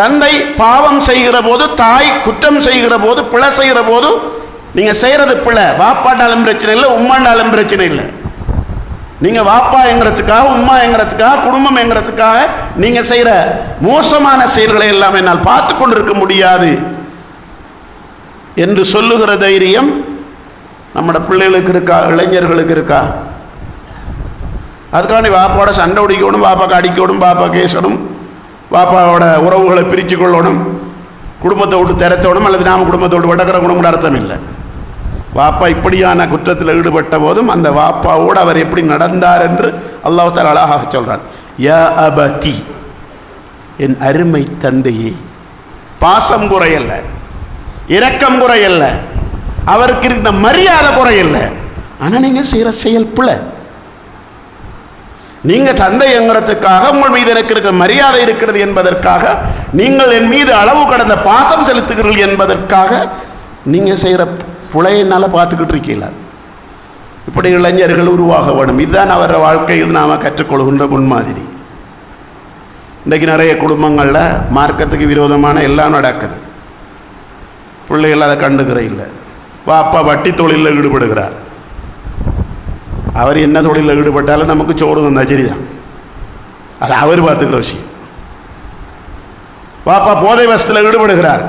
தந்தை பாவம் செய்கிற போது தாய் குற்றம் செய்கிற போது பிழை செய்கிற போது நீங்கள் செய்கிறது பிழை. வாப்பாண்டாலும் பிரச்சனை இல்லை உம்மாண்டாலும் பிரச்சனை இல்லை. நீங்கள் வாப்பா எங்கிறதுக்காக உம்மா எங்கிறதுக்காக குடும்பம் எங்கிறதுக்காக நீங்கள் செய்கிற மோசமான செயல்களை எல்லாம் என்னால் பார்த்து கொண்டிருக்க முடியாது என்று சொல்லுகிற தைரியம் நம்மட பிள்ளைகளுக்கு இருக்கா இளைஞர்களுக்கு இருக்கா? அதுக்காக நீ வாப்பாவோட சண்டை பிடிக்கணும் பாப்பாக்கு அடிக்கணும் பாப்பா கேசணும் பாப்பாவோட உறவுகளை பிரித்து கொள்ளணும் குடும்பத்தை விட்டு திறத்தணும் அல்லது நாம் குடும்பத்தை விட்டு விடக்கிறவனும் கூட அர்த்தம் இல்லை. வாப்பா இப்படியான குற்றத்தில் ஈடுபட்ட போதும் அந்த வாப்பாவோடு அவர் எப்படி நடந்தார் என்று அல்லாஹால அழகாக சொல்கிறார் யா அபதி என் அருமை தந்தையே பாசம் குறையல்ல இரக்கம் குறையல்ல அவருக்கு இருந்த மரியாதை குறையல்ல. ஆனால் நீங்கள் செய்கிற செயல் பிள்ளை நீங்க தந்தை என்கிறதுக்காக உங்கள் மீது எனக்கு இருக்கிற மரியாதை இருக்கிறது என்பதற்காக நீங்கள் என் மீது அளவு கடந்த பாசம் செலுத்துகிறீர்கள் என்பதற்காக நீங்க செய்கிற புழையினால் பார்த்துக்கிட்டு இருக்கீங்களா? இப்படி இளைஞர்கள் உருவாக வேணும் இதுதான் அவர வாழ்க்கையில் நாம் கற்றுக்கொள்கின்ற முன்மாதிரி. இன்றைக்கு நிறைய குடும்பங்களில் மார்க்கத்துக்கு விரோதமான எல்லாம் நடக்குது. பிள்ளைகள் அதை கண்டுக்கிற இல்லை. வாப்பா வட்டி தொழிலில் ஈடுபடுகிறார். அவர் என்ன தொழிலில் ஈடுபட்டாலும் நமக்கு சோறு தந்தா சரிதான். அது அவர் பார்த்துக்கிற விஷயம். பாப்பா போதை வசத்தில் ஈடுபடுகிறார்.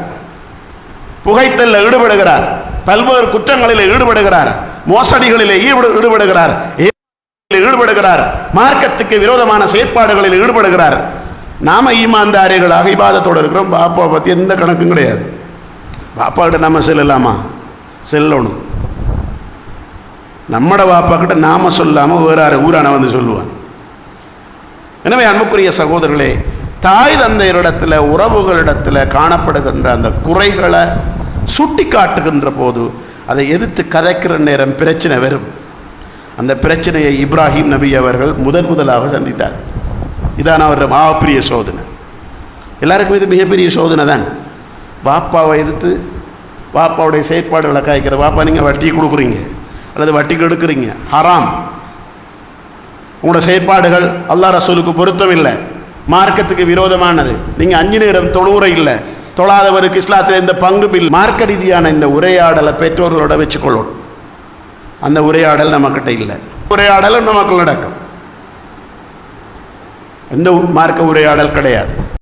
புகைத்தலில் ஈடுபடுகிறார். பல்வேறு குற்றங்களில் ஈடுபடுகிறார். மோசடிகளில் ஈடுபடுகிறார். ஈடுபடுகிறார். மார்க்கத்துக்கு விரோதமான செயற்பாடுகளில் ஈடுபடுகிறார். நாம ஈமான்தாரிகளாக இபாதத்தோடு இருக்கிறோம். பாப்பா பற்றி எந்த கணக்கும் கிடையாது. பாப்பா கிட்ட நம்ம செல்லலாமா? செல்லணும். நம்மட வாப்பா கிட்ட நாம சொல்லாமல் வேறாரு ஊரான வந்து சொல்லுவான் எனவே அன்புக்குரிய சகோதரர்களே தாய் தந்தையரிடத்தில் உறவுகளிடத்தில் காணப்படுகின்ற அந்த குறைகளை சுட்டி காட்டுகின்ற போது அதை எதிர்த்து கதைக்கிற நேரம் பிரச்சனை வரும். அந்த பிரச்சனையை இப்ராஹிம் நபி அவர்கள் முதன் முதலாக சந்தித்தார். இதான் அவர் மாவப்பிரிய சோதனை. எல்லாருக்கும் இது மிகப்பெரிய சோதனை தான். பாப்பாவை எதிர்த்து பாப்பாவுடைய செயற்பாடுகளை காய்க்கிற பாப்பா நீங்கள் வட்டி கொடுக்குறீங்க. அல்லது வட்டிக்கு எடுக்கிறீங்க ஹராம் உங்களோட செயற்பாடுகள் அல்லாஹ் ரசூலுக்கு பொருத்தம் இல்லை. மார்க்கத்துக்கு விரோதமானது. நீங்கள் அஞ்சு நேரம் தொழுவுற இல்லை. தொழாதவருக்கு இஸ்லாத்தில் இந்த பங்கு பில் மார்க்க ரீதியான இந்த உரையாடலை பெற்றோர்களோட வச்சுக்கொள்ளணும். அந்த உரையாடல் நம்மக்கிட்ட இல்லை. உரையாடலும் நமக்கு நடக்கும். எந்த மார்க்க உரையாடல் கிடையாது.